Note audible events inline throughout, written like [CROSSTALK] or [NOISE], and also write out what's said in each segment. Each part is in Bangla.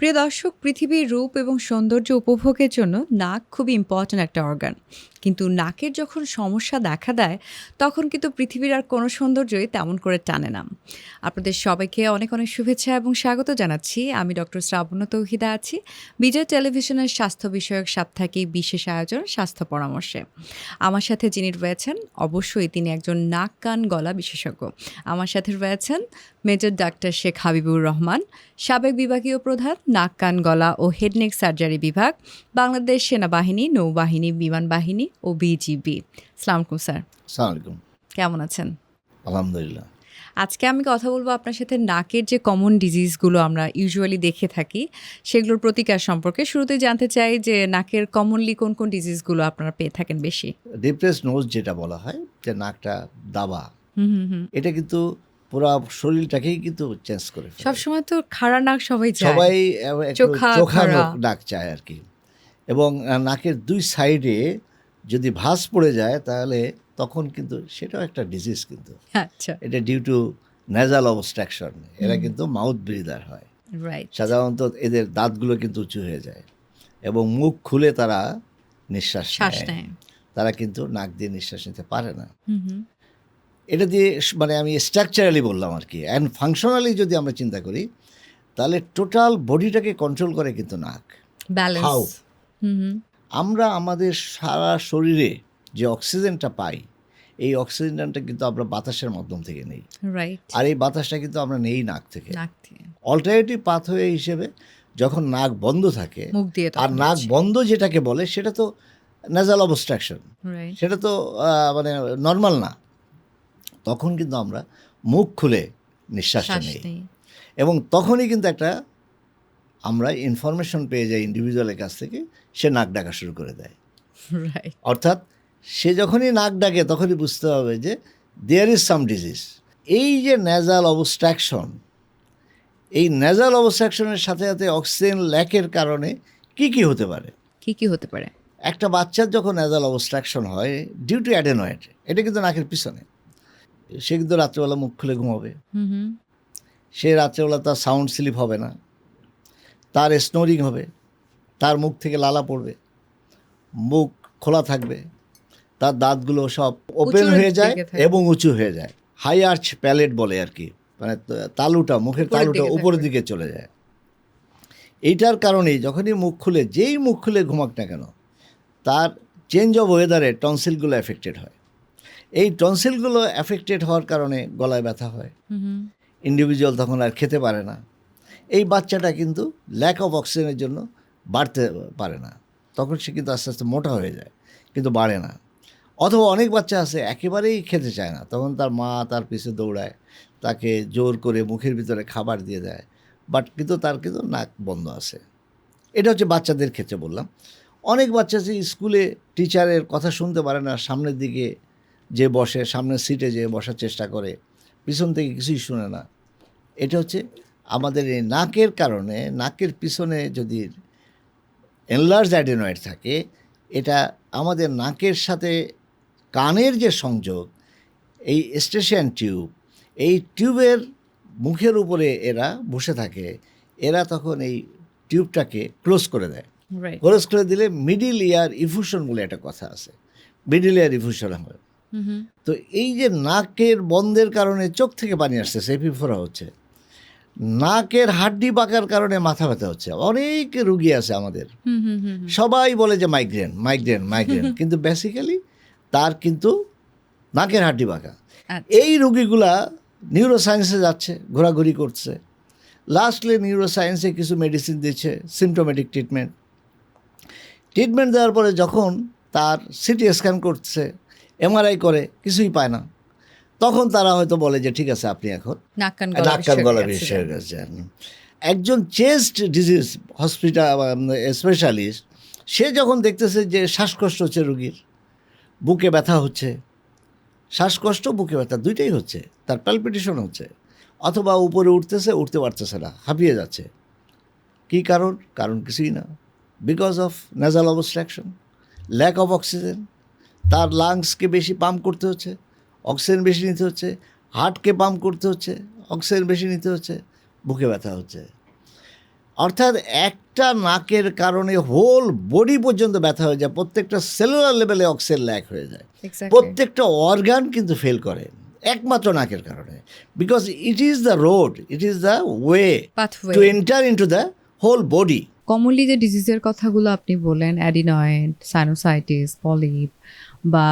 প্রিয় দর্শক পৃথিবীর রূপ এবং সৌন্দর্য উপভোগের জন্য নাক খুবই ইম্পর্ট্যান্ট একটা অর্গান কিন্তু নাকের যখন সমস্যা দেখা দেয়, তখন কিন্তু পৃথিবীর আর কোনো সৌন্দর্যই তেমন করে টানে না। আপনাদের সবাইকে অনেক অনেক শুভেচ্ছা এবং স্বাগত জানাচ্ছি। আমি ডক্টর শ্রাবণ তৌহিদা আছি। বিজয় টেলিভিশনের স্বাস্থ্য বিষয়ক সাপ্তাহিক বিশেষ আয়োজন স্বাস্থ্য পরামর্শে। আমার সাথে যিনি রয়েছেন, অবশ্যই তিনি একজন নাক, কান, গলা বিশেষজ্ঞ। আমার সাথে রয়েছেন মেজর ডাক্তার শেখ হাবিবুর রহমান, সাবেক বিভাগীয় প্রধান, নাক, কান, গলা ও হেডনেক সার্জারি বিভাগ, বাংলাদেশ সেনাবাহিনী, নৌবাহিনী, বিমান বাহিনী ও বিজিবি। সালামকুম স্যার। আসসালামু আলাইকুম। কেমন আছেন? আলহামদুলিল্লাহ। আজকে আমি কথা বলব আপনার সাথে নাকের যে কমন ডিজিজগুলো আমরা ইউজুয়ালি দেখে থাকি সেগুলোর প্রতিকার সম্পর্কে। শুরুতে জানতে চাই যে নাকের কমনলি কোন কোন ডিজিজগুলো আপনারা পেয়ে থাকেন বেশি? ডিপ্রেস নোজ যেটা বলা হয় যে নাকটা দাবা হুম হুম হুম। এটা কিন্তু পুরো শরীরটাকেই কিন্তু চেঞ্জ করে ফেলে। সবসময় তো খাড়া নাক সবাই চায়। সবাই চোখা নাক চায় আর কি। এবং নাকের দুই সাইডে যদি ভাঁজ পড়ে যায় তাহলে তখন কিন্তু সেটাও একটা ডিজিজ কিন্তু। আচ্ছা। এটা ডিউ টু নেজাল অবস্ট্রাকশন এরা কিন্তু মাউথ ব্রিদার হয়। রাইট সাধারণত এদের দাঁতগুলো কিন্তু উঁচু হয়ে যায় এবং মুখ খুলে তারা নিঃশ্বাস নেয়। তারা কিন্তু নাক দিয়ে নিঃশ্বাস নিতে পারে না। এটা দিয়ে মানে আমি স্ট্রাকচারালি বললাম আর কি। অ্যান্ড ফাংশনালি যদি আমরা চিন্তা করি তাহলে টোটাল বডিটাকে কন্ট্রোল করে কিন্তু নাক? ব্যালেন্স আমরা আমাদের সারা শরীরে যে অক্সিজেনটা পাই এই অক্সিজেনটা কিন্তু আমরা বাতাসের মাধ্যম থেকে নেই। আর এই বাতাসটা কিন্তু আমরা নেই নাক থেকে। অল্টারনেটিভ পাথওয়ে হিসেবে যখন নাক বন্ধ থাকে আর নাক বন্ধ যেটাকে বলে সেটা তো নেজাল অবস্ট্রাকশন সেটা তো মানে নর্মাল না। তখন কিন্তু আমরা মুখ খুলে নিঃশ্বাস শ্বাস নেই। নেই। এবং তখনই কিন্তু একটা আমরা ইনফরমেশন পেয়ে যাই ইন্ডিভিজুয়ালের কাছ থেকে সে নাক ডাকা শুরু করে দেয়। অর্থাৎ সে যখনই নাক ডাকে তখনই বুঝতে হবে যে দেয়ার ইজ সাম ডিজিজ এই যে ন্যাজাল অবস্ট্রাকশন এই ন্যাজাল অবস্ট্রাকশনের সাথে সাথে অক্সিজেন ল্যাকের কারণে কি কি হতে পারে? কি কি হতে পারে? একটা বাচ্চার যখন ন্যাজাল অবস্ট্রাকশন হয় ডিউ টু অ্যাডেনয়েড এটা কিন্তু নাকের পিছনে। সে কিন্তু রাত্রেবেলা মুখ খুলে ঘুমাবে। হুম হুম। সে রাত্রেবেলা তার সাউন্ড স্লিপ হবে না। তার স্নোরিং হবে তার মুখ থেকে লালা পড়বে মুখ খোলা থাকবে তার দাঁতগুলো সব ওপেন হয়ে যায় এবং উঁচু হয়ে যায়। হাই আর্চ প্যালেট বলে আর কি মানে তালুটা মুখের তালুটা উপরের দিকে চলে যায়। এইটার কারণেই যখনই মুখ খুলে যেই মুখ খুলে ঘুমাক না কেন তার চেঞ্জ অফ ওয়েদারে টনসিলগুলো এফেক্টেড হয়। এই টনসিলগুলো এফেক্টেড হওয়ার কারণে গলায় ব্যথা হয়। ইন্ডিভিজুয়াল তখন আর খেতে পারে না। এই বাচ্চাটা কিন্তু ল্যাক অফ অক্সিজেনের জন্য বাড়তে পারে না। তখন সে কিন্তু আস্তে আস্তে মোটা হয়ে যায়, কিন্তু বাড়ে না। অথবা অনেক বাচ্চা আছে, একেবারেই খেতে চায় না। তখন তার মা তার পিছে দৌড়ায়, তাকে জোর করে মুখের ভিতরে খাবার দিয়ে দেয় বাট কিন্তু তার কিন্তু নাক বন্ধ আছে। এটা হচ্ছে বাচ্চাদের ক্ষেত্রে বললাম। অনেক বাচ্চা আছে, স্কুলে টিচারের কথা শুনতে পারে না, সামনের দিকে যে বসে, সামনের সিটে যে বসার চেষ্টা করে, পিছন থেকে কিছুই শুনে না। এটা হচ্ছে আমাদের এই নাকের কারণে নাকের পিছনে যদি এনলার্জ অ্যাডেনয়েড থাকে এটা আমাদের নাকের সাথে কানের যে সংযোগ এই স্টেশন টিউব এই টিউবের মুখের উপরে এরা বসে থাকে এরা তখন এই টিউবটাকে ক্লোজ করে দেয়। ক্লোজ করে দিলে মিডিল ইয়ার ইফুশন বলে একটা কথা আছে। মিডিল ইয়ার ইফুশন হয়। তো এই যে নাকের বন্ধের কারণে চোখ থেকে পানি আসছে সেপি ফোরা হচ্ছে। নাকের হাড্ডি পাকার কারণে মাথা ব্যথা হচ্ছে। অনেক রুগী আছে আমাদের। সবাই বলে যে মাইগ্রেন মাইগ্রেন মাইগ্রেন কিন্তু বেসিক্যালি তার কিন্তু নাকের হাড্ডি পাকা আচ্ছা। এই রুগীগুলা নিউরোসায়েন্সে যাচ্ছে ঘোরাঘুরি করছে। লাস্টলি নিউরোসায়েন্সে কিছু মেডিসিন দিচ্ছে সিমটোমেটিক ট্রিটমেন্ট ট্রিটমেন্ট দেওয়ার পরে যখন তার সিটি স্ক্যান করছে এমআরআই করে কিছুই পায় না। তখন তারা হয়তো বলে যে ঠিক আছে আপনি এখন নাক কান গলা কাছে কাছে যান। একজন চেস্ট ডিজিজ হসপিটাল স্পেশালিস্ট সে যখন দেখতেছে যে শ্বাসকষ্ট হচ্ছে রুগীর বুকে ব্যথা হচ্ছে শ্বাসকষ্ট বুকে ব্যথা দুইটাই হচ্ছে তার প্যালপিটেশন হচ্ছে অথবা উপরে উঠতেছে উঠতে পারতেছে না হাঁপিয়ে যাচ্ছে। কী কারণ? কারণ কিছুই না। Because of nasal obstruction lack of oxygen তার লাংসকে বেশি পাম্প করতে হচ্ছে। অক্সিজেন বেশি নিতে হচ্ছে হার্টকে পাম্প করতে হচ্ছে অক্সিজেন বেশি নিতে হচ্ছে বুকে ব্যথা হচ্ছে। অর্থাৎ একটা নাকের কারণে হোল বডি পর্যন্ত ব্যথা হয়ে যায় প্রত্যেকটা সেলুলার লেভেলে অক্সিজেন ল্যাক হয়ে যায়। প্রত্যেকটা অর্গান কিন্তু ফেল করে একমাত্র নাকের কারণে। Because it is the road it is the way to enter into the whole body commonly যে ডিজিজের কথাগুলো আপনি বললেন অ্যাডিনয়েড সাইনোসাইটিস পলিপ বা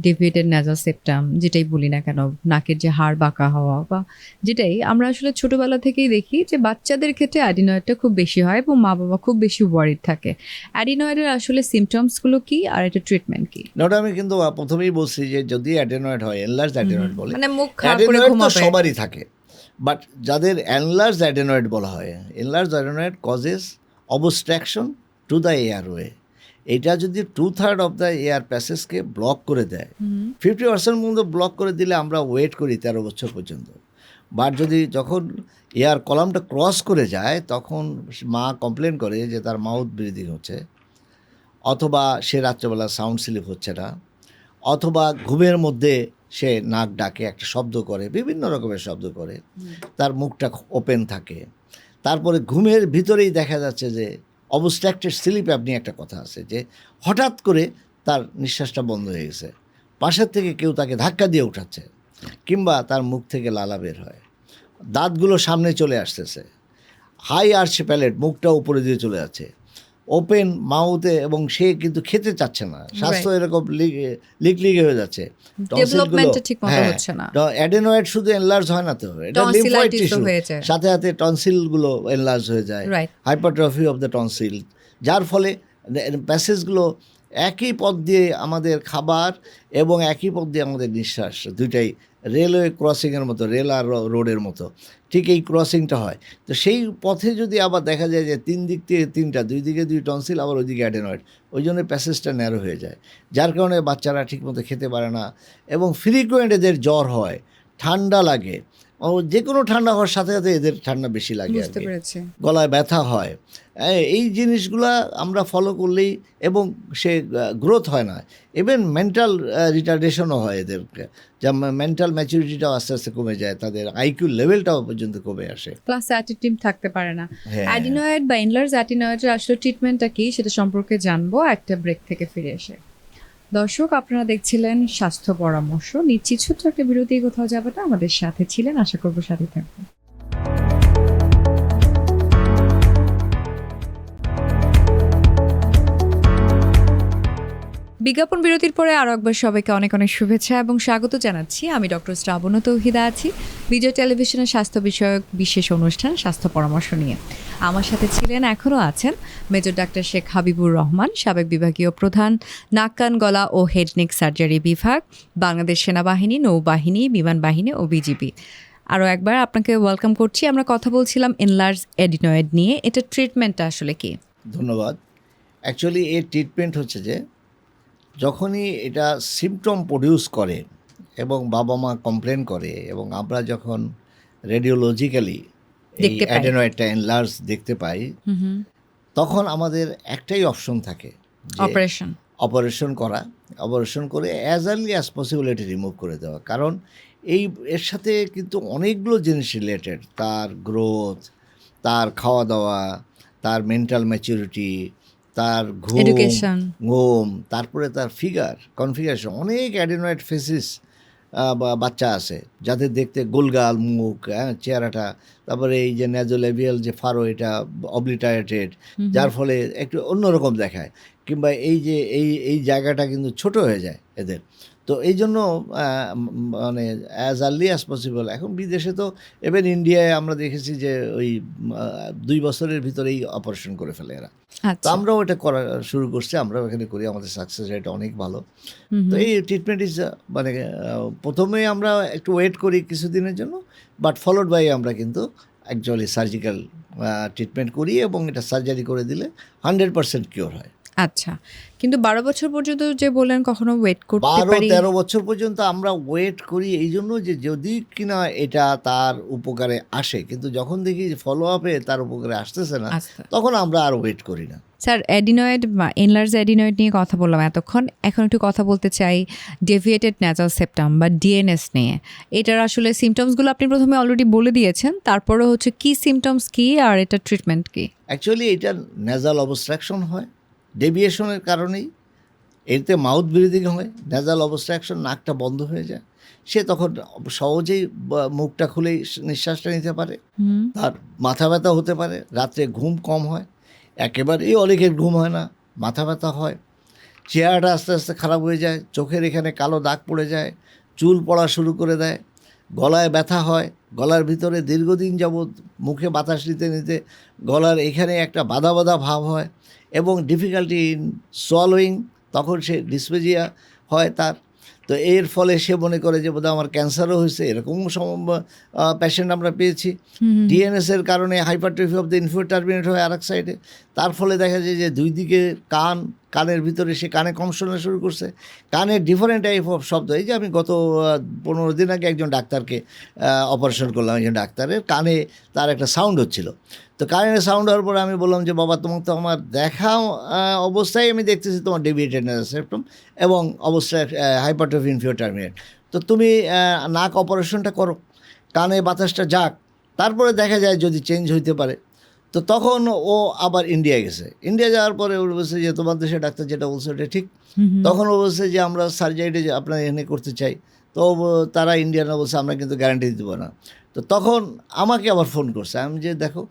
ডেভিয়েটেড নেজাল সেপ্টাম যেটাই বলি না কেন নাকের যে হাড় বাঁকা হওয়া বা যেটাই আমরা আসলে ছোটবেলা থেকেই দেখি যে বাচ্চাদের ক্ষেত্রে অ্যাডিনয়েডটা খুব বেশি হয় এবং মা বাবা খুব বেশি ওয়ারিড থাকে। অ্যাডিনয়েডের আসলে সিমটমসগুলো কি আর এটা ট্রিটমেন্ট কি? ওটা আমি কিন্তু প্রথমেই বলছি যে যদি অ্যাডেনয়েড হয় এনলার্জ অ্যাডেনয়েড বলে মানে মুখ সবারই থাকে বাট যাদের অ্যানলার্জ অ্যাডেনয়েড বলা হয় enlarge adenoid causes obstruction to the airway এটা যদি two third of the air প্যাসেজকে block করে দেয় ফিফটি পার্সেন্ট পর্যন্ত ব্লক করে দিলে আমরা ওয়েট করি তেরো বছর পর্যন্ত। বাট যদি যখন এয়ার কলামটা ক্রস করে যায় তখন মা কমপ্লেন করে যে তার মাউথ ব্রিদিং হচ্ছে অথবা সে রাত্রেবেলা সাউন্ড স্লিপ হচ্ছে না অথবা ঘুমের মধ্যে সে নাক ডাকে একটা শব্দ করে বিভিন্ন রকমের শব্দ করে তার মুখটা ওপেন থাকে। তারপরে ঘুমের ভিতরেই দেখা যাচ্ছে যে অবস্ট্রাক্টেড স্লিপে আপনি একটা কথা আছে যে হঠাৎ করে তার নিঃশ্বাসটা বন্ধ হয়ে গেছে। পাশের থেকে কেউ তাকে ধাক্কা দিয়ে উঠাচ্ছে কিংবা তার মুখ থেকে লালা বের হয়। দাঁতগুলো সামনে চলে আসতেছে। হাই আর্চ প্যালেট মুখটা উপরে দিয়ে চলে যাচ্ছে। ওপেন মাউথে এবং সে কিন্তু খেতে চাচ্ছে না। স্বাস্থ্য এরকম লিক লিগে হয়ে যাচ্ছে। অ্যাডেনয়েড শুধু এনলার্জ হয় না তো। এটা লিম্ফয়েড টিস্যু সাথে সাথে টনসিলগুলো এনলার্জ হয়ে যায়. হাইপারট্রফি অফ দ্য টনসিল যার ফলে প্যাসেজগুলো একই পথ দিয়ে আমাদের খাবার এবং একই পথ দিয়ে আমাদের নিঃশ্বাস দুইটাই রেলওয়ে ক্রসিংয়ের মতো, রেল আর রোডের মতো, ঠিক এই ক্রসিংটা হয়। তো সেই পথে যদি আবার দেখা যায় যে তিন দিক থেকে তিনটা, দুই দিকে দুই টনসিল, আবার ওইদিকে অ্যাডেনয়েড, ওই জন্য প্যাসেজটা ন্যারো হয়ে যায়। যার কারণে বাচ্চারা ঠিকমতো খেতে পারে না এবং ফ্রিকুয়েন্ট এদের জ্বর হয়, ঠান্ডা লাগে। ও যে কোনো ঠান্ডা হওয়ার সাথে সাথে এদের ঠান্ডা বেশি লাগে আর বুঝতে পেরেছি। গলায় ব্যথা হয়। এই- জিনিসগুলা আমরা ফলো করলেই এবং সে গ্রোথ হয় না। ইভেন মেন্টাল রিটার্ডেশনও হয় এদেরকে। যা মেন্টাল ম্যাচুরিটিটাও আস্তে আস্তে কমে যায় তাদের আইকিউ লেভেলটাও পর্যন্ত কমে আসে। প্লাস অ্যাটিটিভ থাকতে পারে না। অ্যাডিনয়েড বা ইনলার্স অ্যাটিনয়েডের আসলে ট্রিটমেন্টটা কি সেটা সম্পর্কে জানব। একটা ব্রেক থেকে ফিরে এসে। দর্শক, আপনারা দেখছিলেন স্বাস্থ্য পরামর্শ। নিশ্চিত ছোট্ট একটা বিরতি, কোথাও যাবে না। আমাদের সাথে ছিলেন, আশা করব সাথে থাকবেন। বিজ্ঞাপন বিরতির পরে আরও একবার সবাইকে অনেক অনেক শুভেচ্ছা এবং স্বাগত জানাচ্ছি। আমি ডক্টর শ্রাবণ তৌহিদা আছি, বিজয় টেলিভিশনের স্বাস্থ্য বিষয়ক বিশেষ অনুষ্ঠান স্বাস্থ্য পরামর্শ নিয়ে। আমার সাথে ছিলেন, এখনও আছেন, মেজর ডাক্তার শেখ হাবিবুর রহমান, সাবেক বিভাগীয় প্রধান, নাক, কান, গলা ও হেডনেক সার্জারি বিভাগ, বাংলাদেশ সেনাবাহিনী, নৌবাহিনী, বিমান বাহিনী ও বিজিবি। আরও একবার আপনাকে ওয়েলকাম করছি। আমরা কথা বলছিলাম এনলার্জ এডিনয়েড নিয়ে। এটা ট্রিটমেন্টটা আসলে কি? ধন্যবাদ। অ্যাকচুয়ালি এর ট্রিটমেন্ট হচ্ছে যে যখনই এটা সিমটম প্রডিউস করে এবং বাবা মা কমপ্লেন করে এবং আমরা যখন রেডিওলজিক্যালি এই পাই। অ্যাডেনয়েডটা এনলার্জ দেখতে পাই তখন আমাদের একটাই অপশন থাকে অপারেশন অপারেশন করা। অপারেশন করে অ্যাজ আর্লি অ্যাজ পসিবল এটি রিমুভ করে দেওয়া। কারণ এই এর সাথে কিন্তু অনেকগুলো জিনিস রিলেটেড তার গ্রোথ তার খাওয়া দাওয়া তার মেন্টাল ম্যাচুরিটি তার ঘুম ঘুম তারপরে তার ফিগার কনফিগারেশন অনেক অ্যাডিনয়েড ফেসিস বা বাচ্চা আছে যাদের দেখতে গোলগাল মুখ হ্যাঁ চেহারাটা তারপরে এই যে ন্যাজোলেভিয়াল যে ফারো এটা অবলিটারেটেড যার ফলে একটু অন্যরকম দেখায় কিংবা এই যে এই এই জায়গাটা কিন্তু ছোট হয়ে যায় এদের। তো এই জন্য মানে অ্যাজ আর্লি অ্যাজ পসিবল এখন বিদেশে তো এবার ইন্ডিয়ায় আমরা দেখেছি যে ওই দুই বছরের ভিতরেই অপারেশন করে ফেলে এরা। তো আচ্ছা আমরাও এটা করা শুরু করছি আমরাও এখানে করি আমাদের সাকসেস রেট অনেক ভালো। তো এই ট্রিটমেন্ট ইজ মানে প্রথমে আমরা একটু ওয়েট করি কিছুদিনের জন্য বাট ফলোড বাই আমরা কিন্তু অ্যাকচুয়ালি সার্জিক্যাল ট্রিটমেন্ট করি এবং এটা সার্জারি করে দিলে হান্ড্রেড পার্সেন্ট কিওর হয়। আচ্ছা কিন্তু বারো বছর পর্যন্ত যে বললেন কখনো ওয়েট করতে বারো পারি তেরো বছর পর্যন্ত আমরা ওয়েট করি এই জন্য যে যদি কিনা এটা তার উপকারে আসে কিন্তু যখন দেখি ফলো আপে তার উপকারে আসতেছে না তখন আমরা আর ওয়েট করি না। স্যার অ্যাডিনয়েড বা এনলার্জ অ্যাডিনয়েড নিয়ে কথা বললাম এতক্ষণ। এখন একটু কথা বলতে চাই ডেভিয়েটেড ন্যাচারাল সেপ্টাম বা ডিএনএস নিয়ে। এটার আসলে সিমটমসগুলো আপনি প্রথমে অলরেডি বলে দিয়েছেন তারপরে হচ্ছে কি সিমটমস কি আর এটা ট্রিটমেন্ট কি? অ্যাকচুয়ালি এটা নেজাল অবস্ট্রাকশন হয়। ডেভিয়েশনের কারণেই এতে মাউথ ব্রিদিং হয় নেজাল অবস্ট্রাকশন নাকটা বন্ধ হয়ে যায়। সে তখন সহজেই মুখটা খুলেই নিঃশ্বাসটা নিতে পারে। তার মাথা ব্যথা হতে পারে রাত্রে ঘুম কম হয় একেবারেই অনেকের ঘুম হয় না মাথা ব্যথা হয়। চেহারাটা আস্তে আস্তে খারাপ হয়ে যায় চোখের এখানে কালো দাগ পড়ে যায় চুল পড়া শুরু করে দেয় গলায় ব্যথা হয় গলার ভিতরে দীর্ঘদিন যাবৎ মুখে বাতাস নিতে নিতে গলার এখানে একটা বাধা বাধা ভাব হয়। এবং ডিফিকাল্টি ইন সোয়ালোয়িং তখন সে ডিসপেজিয়া হয় তার। তো এর ফলে সে মনে করে যে বোধহয় আমার ক্যান্সারও হয়েছে এরকম প্যাশেন্ট আমরা পেয়েছি। ডিএনএস এর কারণে hypertrophy of the inferior turbinate হয় আর এক সাইডে তার ফলে দেখা যায় যে দুই দিকে কান কানের ভিতরে সে কানে কম শোনা শুরু করছে। কানের ডিফারেন্ট টাইপ অফ শব্দ। এই যে আমি গত পনেরো দিন আগে একজন ডাক্তারকে অপারেশন করলাম। একজন ডাক্তারের কানে তার একটা সাউন্ড হচ্ছিল। তো কানের সাউন্ড হওয়ার পরে আমি বললাম যে বাবা তোমাকে তো আমার দেখা অবস্থায় আমি দেখতেছি তোমার ডেভিয়েটেড সেপ্টম এবং অবস্থায় হাইপারট্রফি ইনফিউর টার্মিনেট তো তুমি নাক অপারেশনটা করো কানে বাতাসটা যাক তারপরে দেখা যায় যদি চেঞ্জ হইতে পারে। তো তখন ও আবার ইন্ডিয়া গেছে। ইন্ডিয়া যাওয়ার পরে ও বলছে যে তোমার দেশের ডাক্তার যেটা বলছে ওটা ঠিক। তখন ও বলছে যে আমরা সার্জারিটা যে আপনার এখানে করতে চাই। তো তারা ইন্ডিয়ানরা বলছে আমরা কিন্তু গ্যারান্টি দিতে পারব না। তো তখন আমাকে আবার ফোন করছে। আমি যে দেখো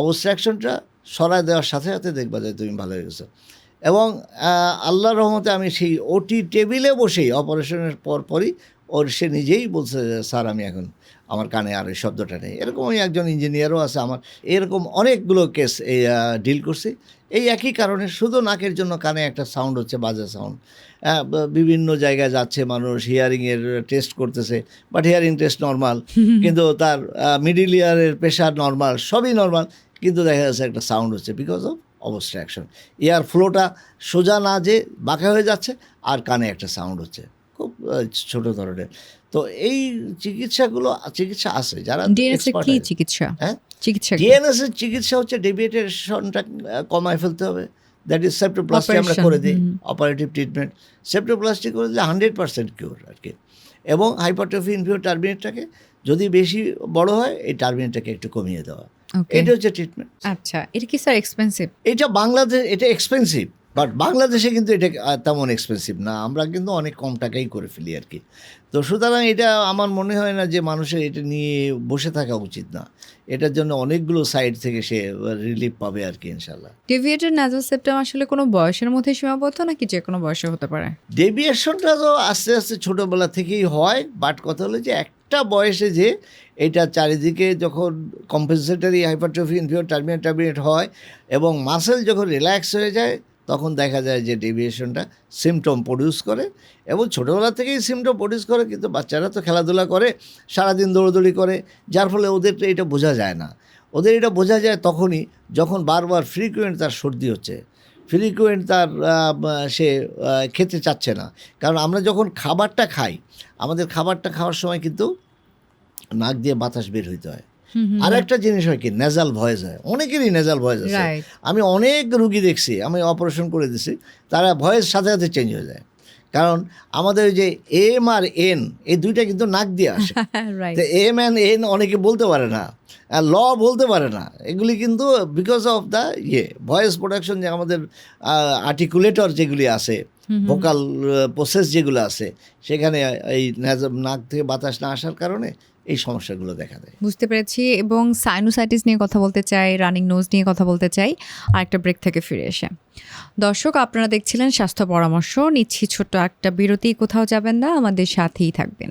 অবস্ট্রাকশনটা সরায় দেওয়ার সাথে সাথে দেখবা যে তুমি ভালো হয়ে গেছো। এবং আল্লাহ রহমতে আমি সেই ওটি টেবিলে বসেই অপারেশনের পর পরই ওর সে নিজেই বলছে স্যার, আমি এখন আমার কানে আর এই শব্দটা নেই। এরকম একজন ইঞ্জিনিয়ারও আছে আমার। এরকম অনেকগুলো কেস ডিল করছি। এই একই কারণে শুধু নাকের জন্য কানে একটা সাউন্ড হচ্ছে বাজে সাউন্ড বিভিন্ন জায়গায় যাচ্ছে মানুষ হিয়ারিংয়ের টেস্ট করতেছে বাট হিয়ারিং টেস্ট নর্মাল কিন্তু তার মিডিল ইয়ারের প্রেশার নর্মাল সবই নর্মাল কিন্তু দেখা যাচ্ছে একটা সাউন্ড হচ্ছে বিকজ অফ অবস্ট্রাকশন এয়ার ফ্লোটা সোজা না যে বাঁকা হয়ে যাচ্ছে আর কানে একটা সাউন্ড হচ্ছে। ছোট ধরনের। তো এই চিকিৎসাগুলো চিকিৎসা আছে যারা কি চিকিৎসা? হ্যাঁ? চিকিৎসা ডিএনএস এর চিকিৎসা হচ্ছে ডেভিয়েটেশনটা কমায় ফেলতে হবে। দ্যাট ইজ সেপ্টোপ্লাস্টি আমরা করে দিই অপারেটিভ ট্রিটমেন্ট সেপ্টোপ্লাস্টি করে দিলে হান্ড্রেড পার্সেন্ট কিওর আর কি। এবং হাইপারট্রফি ইনফিউর টার্মিনেটটাকে যদি বেশি বড় হয় এই টার্মিনেটটাকে একটু কমিয়ে দেওয়া। এটা হচ্ছে ট্রিটমেন্ট আচ্ছা এটা কি স্যার এক্সপেন্সিভ এটা বাংলাদেশ এটা এক্সপেন্সিভ বাট বাংলাদেশে কিন্তু এটা তেমন এক্সপেন্সিভ না। আমরা কিন্তু অনেক কম টাকাই করে ফেলি আর কি তো সুতরাং এটা আমার মনে হয় না যে মানুষের এটা নিয়ে বসে থাকা উচিত না। এটার জন্য অনেকগুলো সাইড থেকে সে রিলিফ পাবে আর কি ইনশাল্লাহ ডেভিয়েটেড নাজাল সেপ্টাম আসলে কোনো বয়সের মধ্যে সীমাবদ্ধ নাকি যে কোনো বয়সে হতে পারে? ডেভিয়েশনটা তো আস্তে আস্তে ছোটোবেলা থেকেই হয় বাট কথা হলো যে একটা বয়সে যে এটা চারিদিকে যখন compensatory hypertrophy inferior turbinate turbinate হয় এবং মাসেল যখন রিল্যাক্স হয়ে যায় তখন দেখা যায় যে ডেভিয়েশনটা সিমটম প্রডিউস করে এবং ছোটোবেলা থেকেই সিমটম প্রডিউস করে, কিন্তু বাচ্চারা তো খেলাধুলা করে, সারাদিন দৌড়দৌড়ি করে, যার ফলে ওদের এটা বোঝা যায় না। ওদের এটা বোঝা যায় তখনই যখন বারবার ফ্রিকুয়েন্ট তার সর্দি হচ্ছে। ফ্রিকুয়েন্ট তার সে খেতে চাচ্ছে না। কারণ আমরা যখন খাবারটা খাই, আমাদের খাবারটা খাওয়ার সময় কিন্তু নাক দিয়ে বাতাস বের হইতে হয়। আর একটা জিনিস হয় কি নেজাল ভয়েস হয়। অনেকেরই নেজাল ভয়েস আছে। আমি অনেক রুগী দেখছি আমি অপারেশন করে দিছি তারা ভয়েস সাথে সাথে চেঞ্জ হয়ে যায়। কারণ আমাদের যে এম আর এন এই দুইটা কিন্তু নাক দিয়ে আসে। [LAUGHS] তো এম অ্যান্ড এন অনেকে বলতে পারে না আর ল বলতে পারে না। এগুলি কিন্তু বিকজ অফ দ্য ইয়ে ভয়েস প্রোডাকশন যে আমাদের আর্টিকুলেটর যেগুলি আছে ভোকাল প্রসেস যেগুলো আছে সেখানে এই নাক থেকে বাতাস না আসার কারণে এই সমস্যাগুলো দেখা দেয়। বুঝতে পেরেছি এবং সাইনোসাইটিস নিয়ে কথা বলতে চাই রানিং নোজ নিয়ে কথা বলতে চাই আর একটা ব্রেক থেকে ফিরে এসে। দর্শক, আপনারা দেখছিলেন স্বাস্থ্য পরামর্শ, নিচ্ছি ছোট্ট একটা বিরতি, কোথাও যাবেন না, আমাদের সাথেই থাকবেন।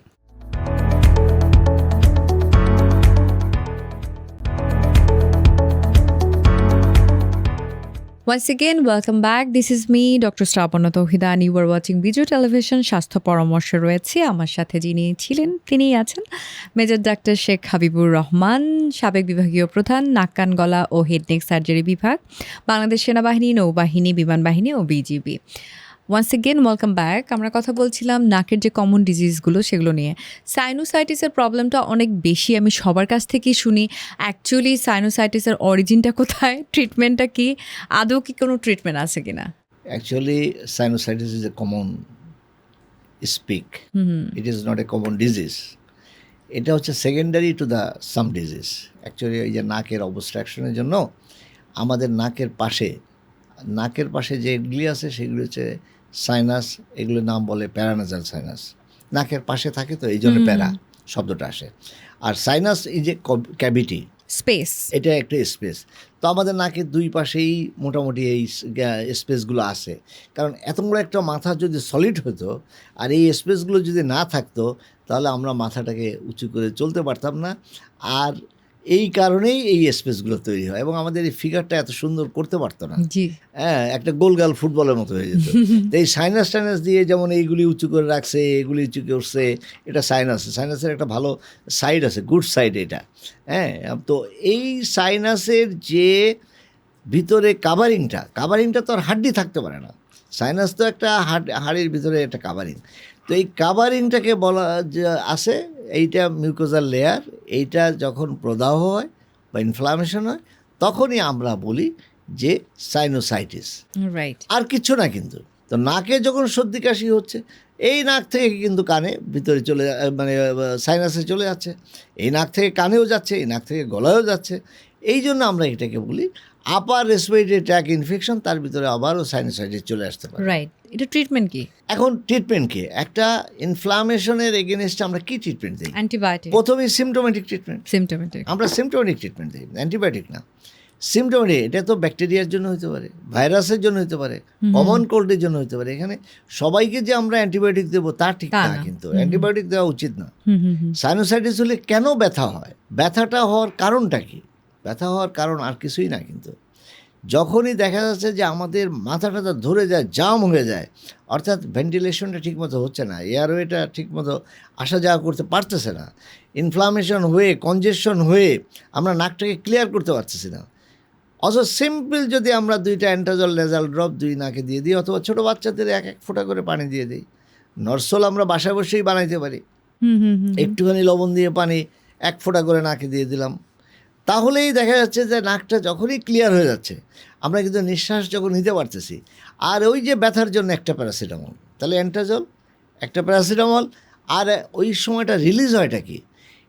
Once again welcome back this is me doctor Strapana Tauhida and are watching watching television স্বাস্থ্য পরামর্শ রয়েছে। আমার সাথে যিনি ছিলেন, তিনিই আছেন। মেজর ডাক্তার শেখ হাবিবুর রহমান সাবেক বিভাগীয় প্রধান, নাক, কান, গলা ও হেড নেক সার্জারি বিভাগ, বাংলাদেশ সেনাবাহিনী, নৌবাহিনী বিমান বাহিনী ও BGB. Once again welcome back আমরা কথা বলছিলাম নাকের যে কমন ডিজিজগুলো সেগুলো নিয়ে। সাইনোসাইটিসের প্রবলেমটা অনেক বেশি আমি সবার কাছ থেকেই শুনি। অ্যাকচুয়ালি সাইনোসাইটিসের অরিজিনটা কোথায়? ট্রিটমেন্টটা কি? আদৌ কি কোনো ট্রিটমেন্ট আছে কি না actually is a common speak. Hmm it is not a common disease. এটা হচ্ছে secondary to the some disease actually এই যে নাকের অবস্ট্রাকশনের জন্য আমাদের নাকের পাশে নাকের পাশে যেগুলি আছে সেগুলি হচ্ছে সাইনাস এগুলোর নাম বলে প্যারানাজাল সাইনাস। নাকের পাশে থাকে তো এই জন্য প্যারা শব্দটা আসে। আর সাইনাস এই যে ক্যাভিটি স্পেস। এটা একটা স্পেস। তো আমাদের নাকের দুই পাশেই মোটামুটি এই স্পেসগুলো আছে। কারণ এত বড় একটা মাথা যদি সলিড হতো আর এই স্পেসগুলো যদি না থাকতো তাহলে আমরা মাথাটাকে উঁচু করে চলতে পারতাম না। আর এই কারণেই এই স্পেসগুলো তৈরি হয় এবং আমাদের এই ফিগারটা এত সুন্দর করতে পারতো না। হ্যাঁ একটা গোলগাল ফুটবলের মতো হয়ে যেত। [LAUGHS] তো এই সাইনাস টাইনাস দিয়ে যেমন এইগুলি উঁচু করে রাখছে এগুলি উঁচু করছে এটা সাইনাস সাইনাসের একটা ভালো সাইড আছে গুড সাইড এটা। হ্যাঁ তো এই সাইনাসের যে ভিতরে কাভারিংটা কাভারিংটা তো আর হাড্ডি থাকতে পারে না। সাইনাস তো একটা হাড হাড়ির ভিতরে একটা কাভারিং তো এই কাভারিংটাকে বলা যে আছে এইটা মিউকোজার লেয়ার এইটা যখন প্রদাহ হয় বা ইনফ্লামেশন হয় তখনই আমরা বলি যে সাইনোসাইটিস রাইট আর কিচ্ছু না কিন্তু। তো নাকে যখন সর্দি কাশি হচ্ছে এই নাক থেকে কিন্তু কানে ভিতরে চলে মানে সাইনাসে চলে যাচ্ছে। এই নাক থেকে কানেও যাচ্ছে এই নাক থেকে গলায়ও যাচ্ছে। এই জন্য আমরা এটাকে বলি আপার রেসপিরেটরি ট্র্যাক ইনফেকশন তার ভিতরে আবারও সাইনোসাইটিস চলে আসতে পারে। রাইট এটা ট্রিটমেন্ট কি? এখন ট্রিটমেন্ট কি? একটা ইনফ্লামেশনের এগেনস্টে আমরা কি ট্রিটমেন্ট দিই? অ্যান্টিবায়োটিক প্রথমে সিমটোমেটিক ট্রিটমেন্ট সিমটোমেটিক আমরা সিমটোমেটিক ট্রিটমেন্ট দিই। অ্যান্টিবায়োটিক না। সিমটোমেটিক এটা তো ব্যাকটেরিয়ার জন্য হতে পারে ভাইরাসের জন্য হতে পারে কমন কোল্ডের জন্য হতে পারে। এখানে সবাইকে যে আমরা অ্যান্টিবায়োটিক দেবো তা ঠিক না। কিন্তু। অ্যান্টিবায়োটিক দেওয়া উচিত না। সাইনোসাইটিস হলে কেন ব্যথা হয়? ব্যথাটা হওয়ার কারণটা কি? ব্যথা হওয়ার কারণ আর কিছুই না কিন্তু। যখনই দেখা যাচ্ছে যে আমাদের মাথাটা ধরে যায় জাম হয়ে যায় অর্থাৎ ভেন্টিলেশনটা ঠিকমতো হচ্ছে না এয়ারওয়েটা ঠিকমতো আসা যাওয়া করতে পারতেছে না ইনফ্লামেশন হয়ে কনজেশন হয়ে আমরা নাকটাকে ক্লিয়ার করতে পারতেছি না। অথচ সিম্পল যদি আমরা দুইটা অ্যান্টাজল লেজাল ড্রপ দুই নাকে দিয়ে দিই অথবা ছোটো বাচ্চাদের এক এক ফোঁটা করে পানি দিয়ে দিই নরসল আমরা বাসায় বসেই বানাইতে পারি। একটুখানি লবণ দিয়ে পানি এক ফোঁটা করে নাকে দিয়ে দিলাম। তাহলেই দেখা যাচ্ছে যে নাকটা যখনই ক্লিয়ার হয়ে যাচ্ছে আমরা কিন্তু নিঃশ্বাস যখন নিতে পারতেছি আর ওই যে ব্যথার জন্য একটা প্যারাসিটামল তাহলে অ্যান্টাজল একটা প্যারাসিটামল আর ওই সময়টা রিলিজ হয়টা কি?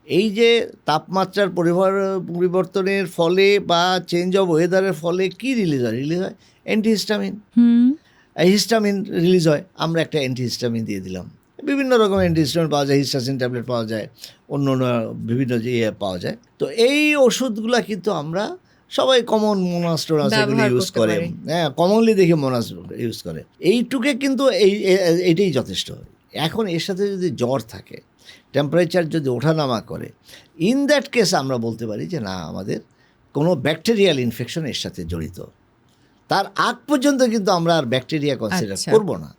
এই যে তাপমাত্রার পরিবার পরিবর্তনের ফলে বা চেঞ্জ অফ ওয়েদারের ফলে কি রিলিজ হয়? রিলিজ হয় অ্যান্টিহিস্টামিন হুম। হিস্টামিন রিলিজ হয় আমরা একটা অ্যান্টিহিস্টামিন দিয়ে দিলাম। বিভিন্ন রকমের অ্যান্টিহিস্টামিন পাওয়া যায় হিস্টাসিন ট্যাবলেট পাওয়া যায় অন্য অন্য বিভিন্ন যে ইয়ে পাওয়া যায়। তো এই ওষুধগুলো কিন্তু আমরা সবাই কমন মোনাস্টোরাস এগুলো ইউজ করে। হ্যাঁ কমনলি দেখি মোনাস ইউজ করে। এইটুকে কিন্তু এই এ- এইটাই যথেষ্ট। এখন এর সাথে যদি জ্বর থাকে টেম্পারেচার যদি ওঠানামা করে ইন দ্যাট কেস আমরা বলতে পারি যে না আমাদের কোনো ব্যাকটেরিয়াল ইনফেকশন এর সাথে জড়িত। তার আগ পর্যন্ত কিন্তু আমরা আর ব্যাকটেরিয়া কনসিডার আচ্ছা। করব না।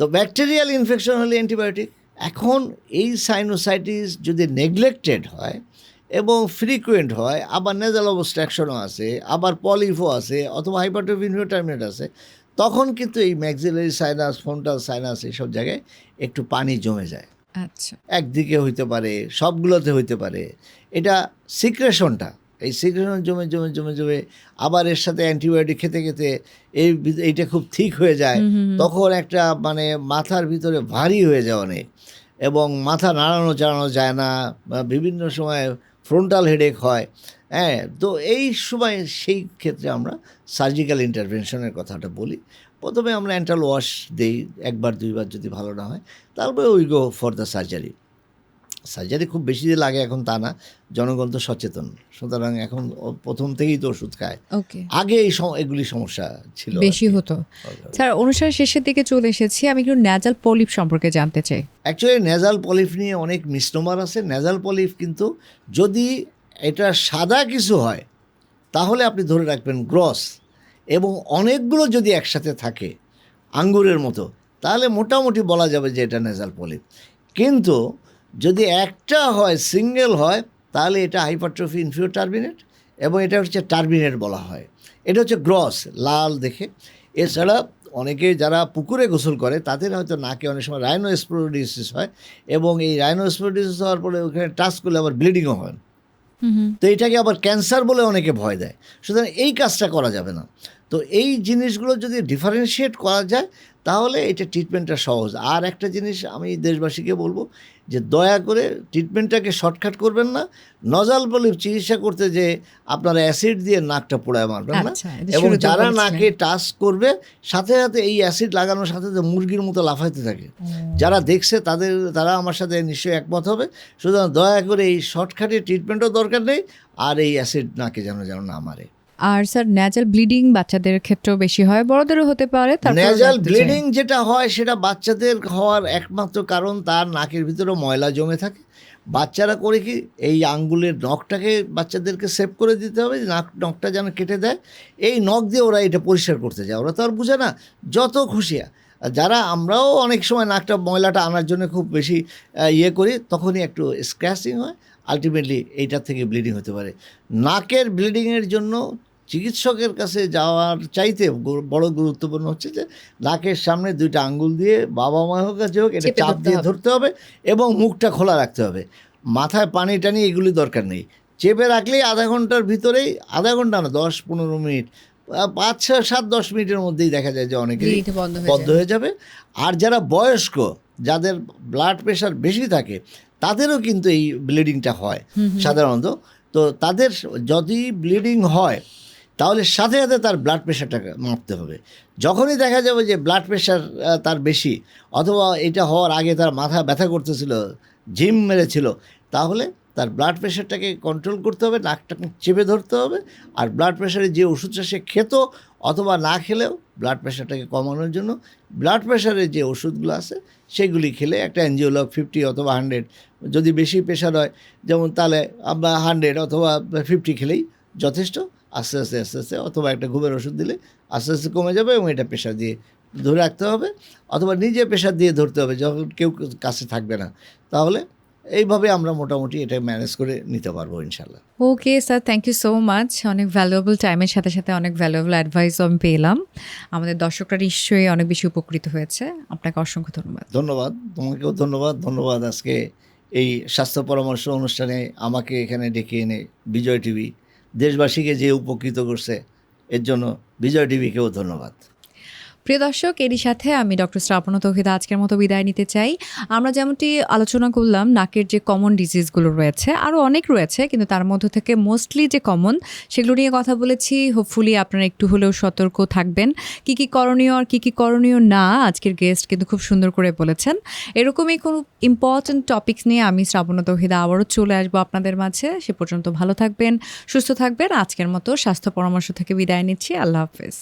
তো ব্যাকটেরিয়াল ইনফেকশন হলে অ্যান্টিবায়োটিক এখন এই সাইনোসাইটিস যদি নেগলেক্টেড হয় এবং ফ্রিকুয়েন্ট হয় আবার নেজাল অবস্ট্রাকশনও আছে আবার পলিফো আছে অথবা হাইপারটোভিনটার্মিনেট আছে তখন কিন্তু এই ম্যাক্সিলারি সাইনাস ফোন্টাল সাইনাস এইসব জায়গায় একটু পানি জমে যায়। আচ্ছা। একদিকে হইতে পারে সবগুলোতে হইতে পারে। এটা সিক্রেশনটা এই সিক্রেশন জমে জমে জমে জমে আবার এর সাথে অ্যান্টিবায়োটিক খেতে খেতে এই এইটা খুব ঠিক হয়ে যায়। তখন একটা মানে মাথার ভিতরে ভারী হয়ে যায় অনেক এবং মাথা নাড়ানো চাড়ানো যায় না বা বিভিন্ন সময় ফ্রন্টাল হেডেক হয়। হ্যাঁ তো এই সময় সেই ক্ষেত্রে আমরা সার্জিক্যাল ইন্টারভেনশনের কথাটা বলি। প্রথমে আমরা অ্যান্টাল ওয়াশ দিই একবার দুইবার যদি ভালো না হয়। তারপরে we go for the surgery surgery খুব বেশি যে লাগে এখন তা না জনগণ তো সচেতন। সুতরাং এখন প্রথম থেকেই তো ওষুধ খায়। ওকে। আগে এই এগুলি সমস্যা ছিল বেশি হতো। স্যার অনুষ্ঠানের শেষের দিকে চলে এসেছি আমি একটু ন্যাজাল পলিপ সম্পর্কে জানতে চাই। অ্যাকচুয়ালি নেজাল পলিফ নিয়ে অনেক মিসনোমার আছে। নেজাল পলিফ কিন্তু যদি এটা সাদা কিছু হয় তাহলে আপনি ধরে রাখবেন গ্রস এবং অনেকগুলো যদি একসাথে থাকে আঙ্গুরের মতো তাহলে মোটামুটি বলা যাবে যে এটা নেজাল পলিপ কিন্তু যদি একটা হয় সিঙ্গেল হয় তাহলে এটা হাইপারট্রফি ইনফিও টার্মিনেট এবং এটা হচ্ছে টার্মিনেট বলা হয়। এটা হচ্ছে গ্রস লাল দেখে। এছাড়া অনেকে যারা পুকুরে গোসল করে তাদের হয়তো নাকে অনেক সময় রাইনো স্পোরোডিসিস হয় এবং এই রাইনো স্পোরোডিসিস হওয়ার পরে ওখানে টাচ করলে আবার ব্লিডিংও হয়। তো এটাকে আবার ক্যান্সার বলে অনেকে ভয় দেয়। সুতরাং এই কাজটা করা যাবে না। তো এই জিনিসগুলো যদি ডিফারেন্সিয়েট করা যায় তাহলে এটা ট্রিটমেন্টটা সহজ। আর একটা জিনিস আমি দেশবাসীকে বলব যে দয়া করে ট্রিটমেন্টটাকে শর্টকাট করবেন না নজাল পলিপ চিকিৎসা করতে যে আপনারা অ্যাসিড দিয়ে নাকটা পোড়ায় মারবেন না আচ্ছা, এবং যারা নাকে টাচ করবে সাথে সাথে এই অ্যাসিড লাগানোর সাথে সাথে মুরগির মতো লাফাইতে থাকে। যারা দেখছে তাদের তারা আমার সাথে নিশ্চয়ই একমত হবে। সুতরাং দয়া করে এই শর্টকাটে ট্রিটমেন্টও দরকার নেই আর এই অ্যাসিড নাকে যেন যেন না মারে। আর স্যার ন্যাজাল ব্লিডিং বাচ্চাদের ক্ষেত্রেও বেশি হয় বড়দেরও হতে পারে চাই। ব্লিডিং যেটা হয় সেটা বাচ্চাদের হওয়ার একমাত্র কারণ তার নাকের ভিতরে ময়লা জমে থাকে। বাচ্চারা করে কি এই আঙ্গুলের নখটাকে বাচ্চাদেরকে সেভ করে দিতে হবে নাক নখটা যেন কেটে দেয়। এই নখ দিয়ে ওরা এটা পরিষ্কার করতে যায় ওরা তো আর বুঝে না যত খুশি। আর যারা আমরাও অনেক সময় নাকটা ময়লাটা আনার জন্য খুব বেশি ইয়ে করি তখনই একটু স্ক্র্যাচিং হয়। আলটিমেটলি এইটার থেকে ব্লিডিং হতে পারে। নাকের ব্লিডিংয়ের জন্য চিকিৎসকের কাছে যাওয়ার চাইতে বড় গুরুত্বপূর্ণ হচ্ছে যে নাকের সামনে দুইটা আঙ্গুল দিয়ে বাবা মা হোক কাছে হোক এটা চাপ দিয়ে ধরতে হবে এবং মুখটা খোলা রাখতে হবে। মাথায় পানি টানি এগুলি দরকার নেই। চেপে রাখলেই আধা ঘণ্টার ভিতরেই আধা ঘণ্টা না দশ পনেরো মিনিট পাঁচ ছয় সাত দশ মিনিটের মধ্যেই দেখা যায় যে Bleed বন্ধ। হয়ে যাবে। আর যারা বয়স্ক যাদের ব্লাড প্রেশার বেশি থাকে তাদেরও কিন্তু এই ব্লিডিংটা হয় সাধারণত। তো তাদের যদি ব্লিডিং হয় তাহলে সাথে সাথে তার ব্লাড প্রেশারটাকে মাপতে হবে। যখনই দেখা যাবে যে ব্লাড প্রেশার তার বেশি, অথবা এটা হওয়ার আগে তার মাথা ব্যথা করতেছিল জিম মেরেছিল, তাহলে তার ব্লাড প্রেশারটাকে কন্ট্রোল করতে হবে, নাকটাকে চেপে ধরতে হবে, আর ব্লাড প্রেশারে যে ওষুধটা সে খেত অথবা না খেলেও ব্লাড প্রেশারটাকে কমানোর জন্য ব্লাড প্রেশারের যে ওষুধগুলো আছে, সেগুলি খেলে একটা অ্যানজিওলগ ফিফটি অথবা হান্ড্রেড যদি বেশি প্রেশার হয়, যেমন তাহলে আমরা হান্ড্রেড অথবা ফিফটি খেলেই যথেষ্ট। আস্তে আস্তে আস্তে আস্তে অথবা একটা ঘুমের ওষুধ দিলে আস্তে আস্তে কমে যাবে এবং এটা প্রেশার দিয়ে ধরে রাখতে হবে অথবা নিজে প্রেশার দিয়ে ধরতে হবে যখন কেউ কাছে থাকবে না। তাহলে এইভাবে আমরা মোটামুটি এটা ম্যানেজ করে নিতে পারব ইনশাল্লাহ okay sir thank you so much অনেক ভ্যালুয়েবল টাইমের সাথে সাথে অনেক ভ্যালুয়েবল অ্যাডভাইসও আমি পেলাম। আমাদের দর্শকরা নিশ্চয়ই অনেক বেশি উপকৃত হয়েছে। আপনাকে অসংখ্য ধন্যবাদ। ধন্যবাদ তোমাকেও ধন্যবাদ। ধন্যবাদ আজকে এই স্বাস্থ্য পরামর্শ অনুষ্ঠানে আমাকে এখানে ডেকে এনে বিজয় টিভি দেশবাসীকে যে উপকৃত করছে এর জন্য বিজয় টিভিকেও ধন্যবাদ। প্রিয় দর্শক, এরই সাথে আমি ডক্টর শ্রাবণ তৌহিদা আজকের মতো বিদায় নিতে চাই। আমরা যেমনটি আলোচনা করলাম, নাকের যে কমন ডিজিজগুলো রয়েছে, আরও অনেক রয়েছে, কিন্তু তার মধ্য থেকে মোস্টলি যে কমন সেগুলো নিয়ে কথা বলেছি। হোপফুলি আপনারা একটু হলেও সতর্ক থাকবেন। কি কি করণীয় আর কি কি করণীয় না, আজকের গেস্ট কিন্তু খুব সুন্দর করে বলেছেন। এরকমই কোনো ইম্পর্ট্যান্ট টপিকস নিয়ে আমি শ্রাবণ তৌহিদা আবারও চলে আসব আপনাদের মাঝে। সে পর্যন্ত ভালো থাকবেন, সুস্থ থাকবেন। আজকের মতো স্বাস্থ্য পরামর্শ থেকে বিদায় নিচ্ছি। আল্লাহ হাফেজ।